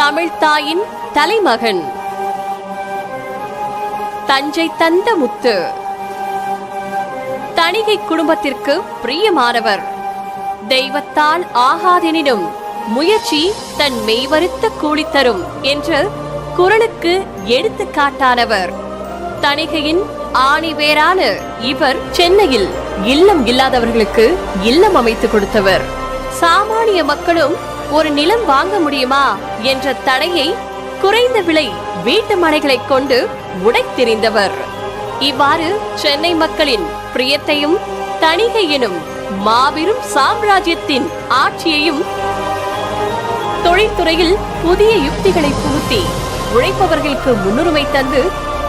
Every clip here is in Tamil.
தமிழ் தாயின் தலைமகன். தஞ்சை தந்த முத்து தணிகை குடும்பத்திற்கு பிரியமானவர். தெய்வத்தால் ஆகாதெனினும் முயற்சி தன் மெய்வருத்த கூலி தரும் என்று குரலுக்கு எடுத்துக்காட்டானவர். தணிகையின் ஆணிவேரான இவர் சென்னையில் இல்லம் இல்லாதவர்களுக்கு இல்லம் அமைத்து கொடுத்தவர். சாமானிய மக்களும் ஒரு நிலம் வாங்க முடியுமா என்ற தடையை குறைந்த விலை வீட்டு மனைகளை கொண்டு உடைத்தெறிந்தவர் இவ்வாறு சென்னை மக்களின் பிரியத்தையும் தணிகை எனும் மாபெரும் சாம்ராஜ்யத்தின் ஆட்சியையும் தொழில்துறையில் புதிய யுக்திகளை புகுத்தி உழைப்பவர்களுக்கு முன்னுரிமை தந்து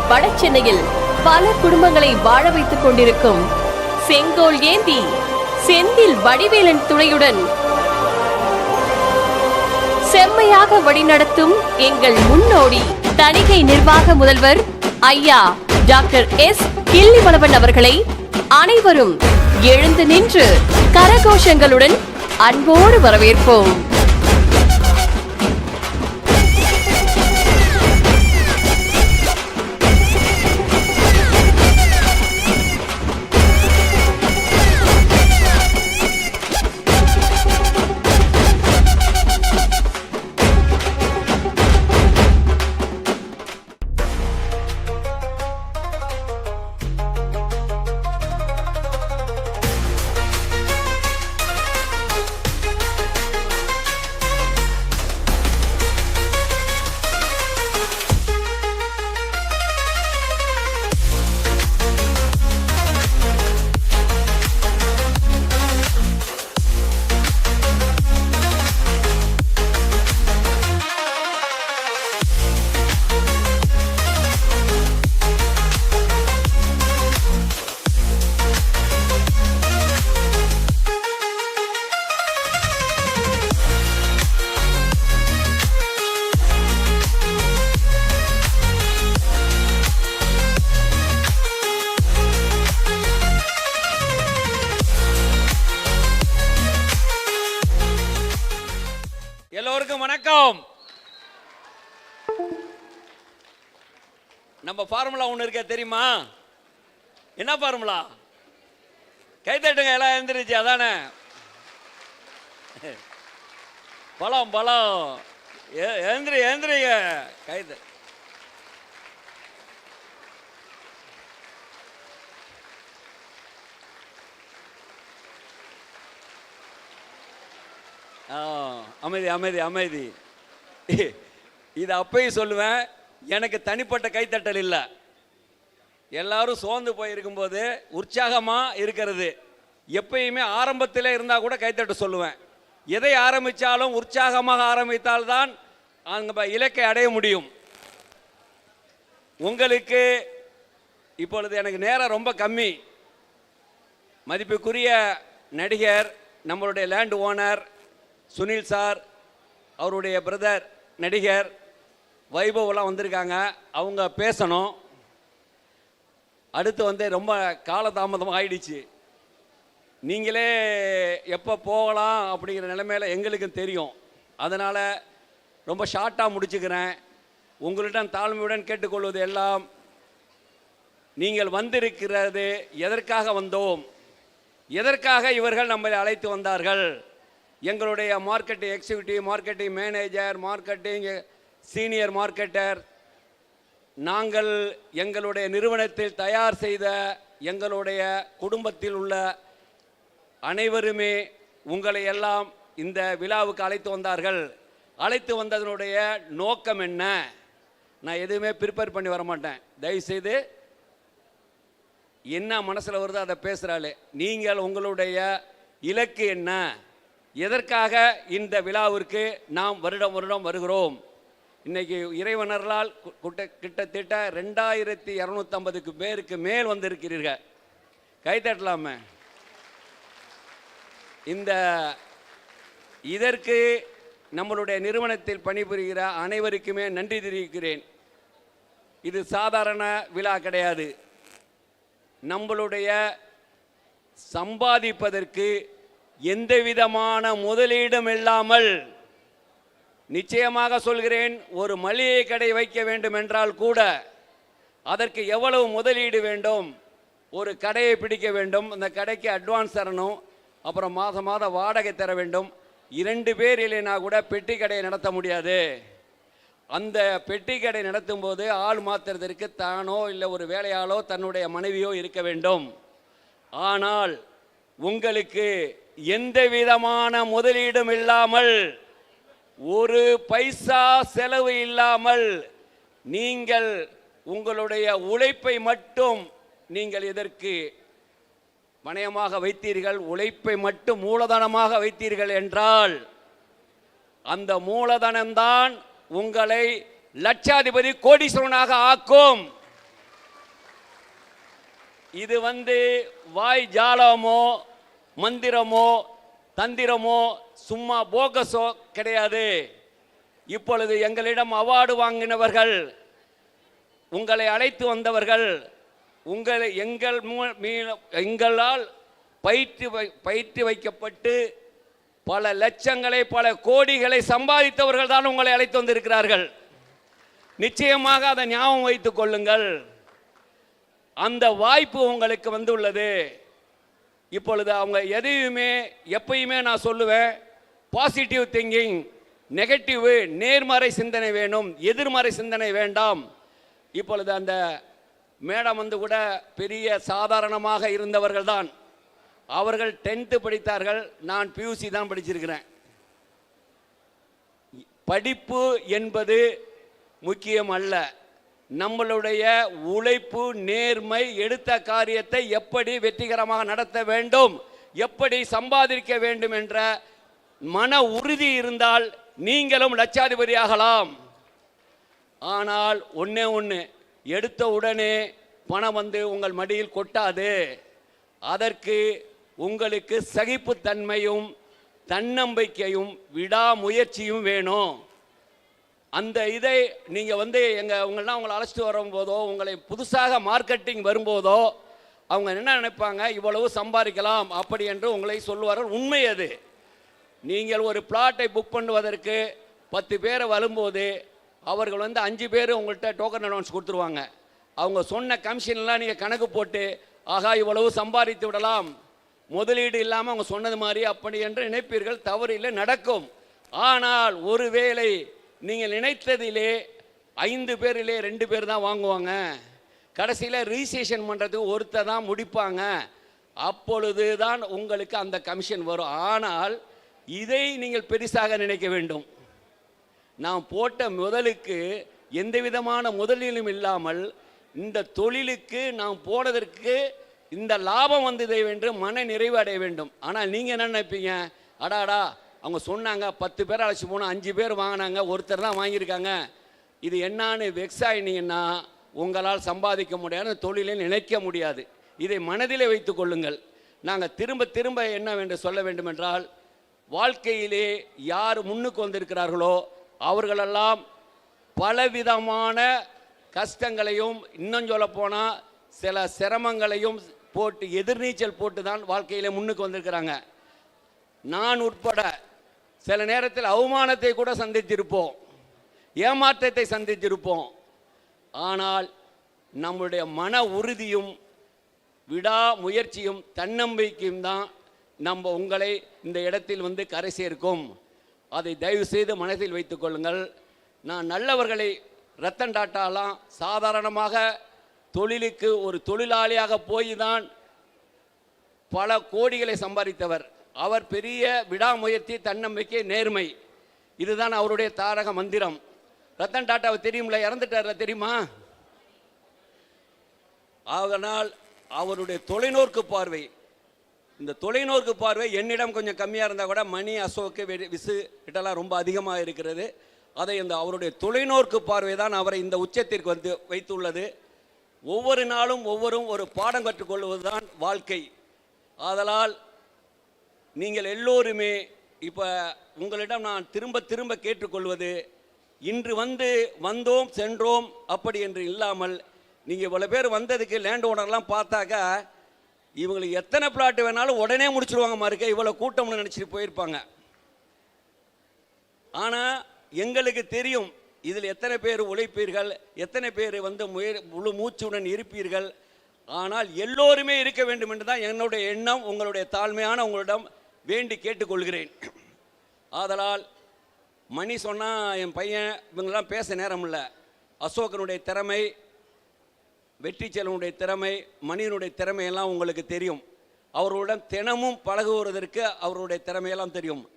வட சென்னையில் பல குடும்பங்களை வாழ வைத்துக் கொண்டிருக்கும் செங்கோல் ஏந்தி செந்தில் வடிவேலன் துணையுடன் செம்மையாக வழிநடத்தும் எங்கள் முன்னோடி தணிகை நிர்வாக முதல்வர் ஐயா டாக்டர் எஸ் கிள்ளிவளவன் அவர்களை அனைவரும் எழுந்து நின்று கரகோஷங்களுடன் அன்போடு வரவேற்போம். நம்ம ஃபார்முலா ஒன்று இருக்கா தெரியுமா? என்ன ஃபார்முலா கை தட்டுங்க எல்லாம் எழுந்திருச்சு அதானே? பலம் பலம். எழுந்திரி எழுந்திரிங்க. கை அமைதி அமைதி அமைதி. இது அப்பயும் சொல்லுவேன். எனக்கு தனிப்பட்ட கைத்தட்டல் இல்லை. எல்லாரும் சோர்ந்து போயிருக்கும்போது உற்சாகமாக இருக்கிறது. எப்பயுமே ஆரம்பத்தில் இருந்தால் கூட கைத்தட்ட சொல்லுவேன். எதை ஆரம்பித்தாலும் உற்சாகமாக ஆரம்பித்தால்தான் அங்கே இலக்கை அடைய முடியும். உங்களுக்கு இப்பொழுது எனக்கு நேரம் ரொம்ப கம்மி. மதிப்புக்குரிய நடிகர் நம்மளுடைய லேண்ட் ஓனர் சுனில் சார் அவருடைய பிரதர் நடிகர் வைபவெல்லாம் வந்திருக்காங்க. அவங்க பேசணும். அடுத்து வந்து ரொம்ப காலதாமதம் ஆயிடுச்சு. நீங்களே எப்போ போகலாம் அப்படிங்கிற நிலைமையில் எங்களுக்கும் தெரியும். அதனால் ரொம்ப ஷார்ட்டாக முடிச்சுக்கிறேன். உங்களிடம் தாழ்மையுடன் கேட்டுக்கொள்வது எல்லாம் நீங்கள் வந்திருக்கிறது எதற்காக வந்தோம்? எதற்காக இவர்கள் நம்மளை அழைத்து வந்தார்கள்? எங்களுடைய marketing executive marketing manager marketing senior marketer நாங்கள் எங்களுடைய நிறுவனத்தில் தயார் செய்த எங்களுடைய குடும்பத்தில் உள்ள அனைவருமே உங்களை எல்லாம் இந்த விழாவுக்கு அழைத்து வந்தார்கள். அழைத்து வந்ததனுடைய நோக்கம் என்ன? நான் எதுவுமே ப்ரிப்பேர் பண்ணி வர மாட்டேன். தயவுசெய்து என்ன மனசில் வருதோ அதை பேசுகிறாளே நீங்கள் உங்களுடைய இலக்கு என்ன? எதற்காக இந்த விழாவிற்கு நாம் வருடம் வருடம் வருகிறோம்? இன்னைக்கு இறைவனர்களால் கு- குட்ட கிட்டத்தட்ட ரெண்டாயிரத்தி இரநூத்தம்பதுக்கு பேருக்கு மேல் வந்திருக்கிறீர்கள். கை தட்டலாமே. இந்த இதற்கு நம்மளுடைய நிறுவனத்தில் பணிபுரிகிற அனைவருக்குமே நன்றி தெரிவிக்கிறேன். இது சாதாரண விழா கிடையாது. நம்மளுடைய சம்பாதிப்பதற்கு எந்த விதமான முதலீடும் இல்லாமல் நிச்சயமாக சொல்கிறேன் ஒரு மளிகை கடை வைக்க வேண்டும் என்றால் கூட அதற்கு எவ்வளவு முதலீடு வேண்டும் ஒரு கடையை பிடிக்க வேண்டும் அந்த கடைக்கு அட்வான்ஸ் தரணும் அப்புறம் மாதம் மாதம் வாடகை தர வேண்டும் இரண்டு பேர் இல்லைனா கூட பெட்டி கடையை நடத்த முடியாது. அந்த பெட்டி கடை நடத்தும் போது ஆள் மாத்துறதற்கு தானோ இல்லை ஒரு வேலையாளோ தன்னுடைய மனைவியோ இருக்க வேண்டும். ஆனால் உங்களுக்கு எந்த விதமான முதலீடும் இல்லாமல் ஒரு பைசா செலவு இல்லாமல் நீங்கள் உங்களுடைய உழைப்பை மட்டும் நீங்கள் இதற்கு பணயமாக வைத்தீர்கள்? உழைப்பை மட்டும் மூலதனமாக வைத்தீர்கள் என்றால் அந்த மூலதனம்தான் உங்களை லட்சாதிபதி கோடீஸ்வரனாக ஆக்கும். இது வந்து வாய் ஜாலமோ மந்திரமோ தந்திரமோ சும்மா போகஸோ கிடையாது. இப்பொழுது எங்களிடம் அவார்டு வாங்கினவர்கள் உங்களை அழைத்து வந்தவர்கள் உங்களை எங்கள் மூ- மீ- எங்களால் பயிற்று வை- பயிற்று வைக்கப்பட்டு பல லட்சங்களை பல கோடிகளை சம்பாதித்தவர்கள் தான் உங்களை அழைத்து வந்திருக்கிறார்கள். நிச்சயமாக அதை ஞாபகம் வைத்துக் கொள்ளுங்கள். அந்த வாய்ப்பு உங்களுக்கு வந்துள்ளது. இப்பொழுது அவங்க எதையுமே எப்பயுமே நான் சொல்லுவேன் பாசிட்டிவ் திங்கிங் நெகட்டிவ் நேர்மறை சிந்தனை வேணும் எதிர்மறை சிந்தனை வேண்டாம். இப்பொழுது அந்த மேடம் வந்து கூட பெரிய சாதாரணமாக இருந்தவர்கள் தான். அவர்கள் டென்த்து படித்தார்கள் நான் பியூசி தான் படிச்சிருக்கிறேன். படிப்பு என்பது முக்கியம் அல்ல. நம்மளுடைய உழைப்பு நேர்மை எடுத்த காரியத்தை எப்படி வெற்றிகரமாக நடத்த வேண்டும் எப்படி சம்பாதிக்க வேண்டும் என்ற மன உறுதி இருந்தால் நீங்களும் லட்சாதிபதி ஆகலாம் ஆனால் ஒன்றே ஒன்று எடுத்த உடனே பணம் வந்து உங்கள் மடியில் கொட்டாது. அதற்கு உங்களுக்கு சகிப்புத்தன்மையும் தன்னம்பிக்கையும் விடாமுயற்சியும் வேணும். அந்த இதை நீங்கள் வந்து எங்கள் உங்கள்லாம் உங்களை அழைச்சிட்டு வரும்போதோ உங்களை புதுசாக மார்க்கெட்டிங் வரும்போதோ அவங்க என்ன நினைப்பாங்க? இவ்வளவு சம்பாதிக்கலாம் அப்படி என்று உங்களை சொல்லுவார்கள். உண்மை அது. நீங்கள் ஒரு பிளாட்டை புக் பண்ணுவதற்கு பத்து பேர் வரும்போது அவர்கள் வந்து அஞ்சு பேர் உங்கள்கிட்ட டோக்கன் அட்வான்ஸ் கொடுத்துருவாங்க. அவங்க சொன்ன கமிஷன்லாம் நீங்கள் கணக்கு போட்டு ஆகா இவ்வளவு சம்பாதித்து விடலாம். முதலீடு இல்லாமல் அவங்க சொன்னது மாதிரி அப்படி என்று நினைப்பீர்கள். தவறு இல்லை நடக்கும். ஆனால் ஒருவேளை நீங்கள் நினைத்ததிலே ஐந்து பேரிலே ரெண்டு பேர் தான் வாங்குவாங்க. கடைசியில் ரிஜிஸ்ட்ரேஷன் பண்ணுறதுக்கு ஒருத்தர் தான் முடிப்பாங்க. அப்பொழுது தான் உங்களுக்கு அந்த கமிஷன் வரும். ஆனால் இதை நீங்கள் பெருசாக நினைக்க வேண்டும். நாம் போட்ட முதலுக்கு எந்த விதமான முதலிலும் இல்லாமல் இந்த தொழிலுக்கு நாம் போனதற்கு இந்த லாபம் வந்ததை என்று மன நிறைவு அடைய வேண்டும். ஆனால் நீங்கள் என்ன நினைப்பீங்க? அடாடா அவங்க சொன்னாங்க பத்து பேர் அழைச்சி போனால் அஞ்சு பேர் வாங்கினாங்க ஒருத்தர் தான் வாங்கியிருக்காங்க. இது என்னான்னு வெக்ஸ் உங்களால் சம்பாதிக்க முடியாத தொழிலை நினைக்க முடியாது. இதை மனதிலே வைத்து கொள்ளுங்கள். நாங்கள் திரும்ப திரும்ப என்ன சொல்ல வேண்டுமென்றால் வாழ்க்கையிலே யார் முன்னுக்கு வந்திருக்கிறார்களோ அவர்களெல்லாம் பலவிதமான கஷ்டங்களையும் இன்னும் சொல்லப்போனால் சில சிரமங்களையும் போட்டு எதிர்நீச்சல் போட்டு தான் வாழ்க்கையிலே முன்னுக்கு வந்திருக்கிறாங்க. நான் உட்பட சில நேரத்தில் அவமானத்தை கூட சந்தித்திருப்போம். ஏமாற்றத்தை சந்தித்திருப்போம். ஆனால் நம்முடைய மன உறுதியும் விடாமுயற்சியும் தன்னம்பிக்கையும் தான் நம்ம உங்களை இந்த இடத்தில் வந்து கரை சேர்க்கும். அதை தயவு செய்து மனதில் வைத்துக்கொள்ளுங்கள் நான் நல்லவர்களை ரத்தன் டாட்டாலாம் சாதாரணமாக தொழிலுக்கு ஒரு தொழிலாளியாக போய் தான் பல கோடிகளை சம்பாதித்தவர். அவர் பெரிய விடாமுயற்சி தன்னம்பிக்கை நேர்மை. இதுதான் அவருடைய தாரக மந்திரம். ரத்தன் டாட்டாவை தெரியும்ல இறந்துட்டார்ல தெரியுமா? அதனால் அவருடைய தொலைநோக்கு பார்வை இந்த தொலைநோக்கு பார்வை என்னிடம் கொஞ்சம் கம்மியாக இருந்தால் கூட மணி அசோக்கு விசு கிட்டலாம் ரொம்ப அதிகமாக இருக்கிறது. அதை இந்த அவருடைய தொலைநோக்கு பார்வை தான் அவரை இந்த உச்சத்திற்கு வந்து வைத்துள்ளது. ஒவ்வொரு நாளும் ஒவ்வொரும் ஒரு பாடம் கற்றுக்கொள்வது தான் வாழ்க்கை. ஆதலால் நீங்கள் எல்லோருமே இப்போ உங்களிடம் நான் திரும்ப திரும்ப கேட்டுக்கொள்வது இன்று வந்து வந்தோம் சென்றோம் அப்படி என்று இல்லாமல் நீங்கள் இவ்வளோ பேர் வந்ததுக்கு லேண்ட் ஓனர்லாம் பார்த்தாக்கா இவங்களுக்கு எத்தனை பிளாட் வேணாலும் உடனே முடிச்சிருவாங்க மாருக்க இவ்வளோ கூட்டம்னு நினச்சிட்டு போயிருப்பாங்க. ஆனால் எங்களுக்கு தெரியும் இதில் எத்தனை பேர் உழைப்பீர்கள் எத்தனை பேர் வந்து முயற் முழு மூச்சுடன் இருப்பீர்கள். ஆனால் எல்லோருமே இருக்க வேண்டும் என்று தான் என்னுடைய எண்ணம் உங்களுடைய தாழ்மையான உங்களிடம் வேண்டி கேட்டுக்கொள்கிறேன். ஆதலால் மணி சொன்னால் என் பையன் இவங்கெல்லாம் பேச நேரம் இல்லை அசோகனுடைய திறமை வெற்றிச்செல்வனுடைய திறமை மணியனுடைய திறமையெல்லாம் உங்களுக்கு தெரியும். அவர்களுடன் தினமும் பழகுவதற்கு அவருடைய திறமையெல்லாம் தெரியும்.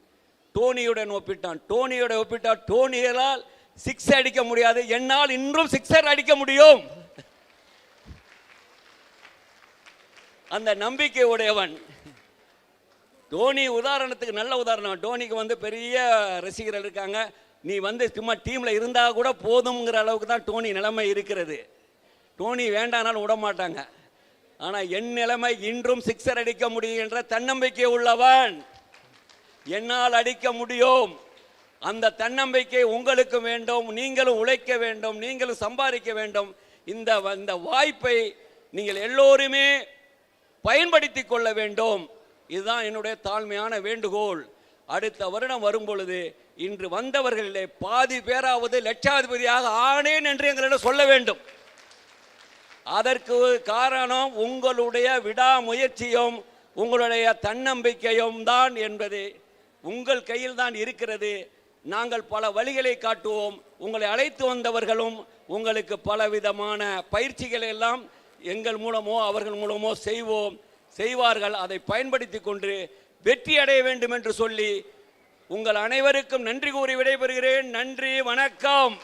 டோனியுடன் ஒப்பிட்டான். டோனியுடன் ஒப்பிட்டால் டோனியலால் சிக்ஸ் அடிக்க முடியாது. என்னால் இன்றும் சிக்ஸர் அடிக்க முடியும். அந்த நம்பிக்கை உடையவன். டோனி உதாரணத்துக்கு நல்ல உதாரணம். டோனிக்கு வந்து பெரிய ரசிகர்கள் இருக்காங்க. நீ வந்து சும்மா டீமில் இருந்தால் கூட போதுங்கிற அளவுக்கு தான் டோனி நிலைமை இருக்கிறது. டோனி வேண்டானாலும் விட மாட்டாங்க. ஆனால் என் நிலைமை இன்றும் சிக்ஸர் அடிக்க முடியும் என்ற தன்னம்பிக்கை உள்ளவன். என்னால் அடிக்க முடியும். அந்த தன்னம்பிக்கை உங்களுக்கு வேண்டும் நீங்களும் உழைக்க வேண்டும் நீங்களும் சம்பாதிக்க வேண்டும். இந்த வ- இந்த வாய்ப்பை நீங்கள் எல்லோருமே பயன்படுத்தி கொள்ள வேண்டும். இதுதான் என்னுடைய தாழ்மையான வேண்டுகோள். அடுத்த வருடம் வரும்பொழுது இன்று வந்தவர்களிலே பாதி பேராவது லட்சாதிபதியாக ஆனேன் என்று எங்களிடம் சொல்ல வேண்டும். அதற்கு காரணம் உங்களுடைய விடாமுயற்சியும் உங்களுடைய தன்னம்பிக்கையும் தான் என்பது. உங்கள் கையில் தான் இருக்கிறது. நாங்கள் பல வழிகளை காட்டுவோம். உங்களை அழைத்து வந்தவர்களும் உங்களுக்கு பலவிதமான பயிற்சிகளை எல்லாம் எங்கள் மூலமோ அவர்கள் மூலமோ செய்வோம். செய்வார்கள். அதை பயன்படுத்தி கொண்டு வெற்றி அடைய வேண்டும் என்று சொல்லி உங்கள் அனைவருக்கும் நன்றி கூறி விடைபெறுகிறேன். நன்றி வணக்கம்.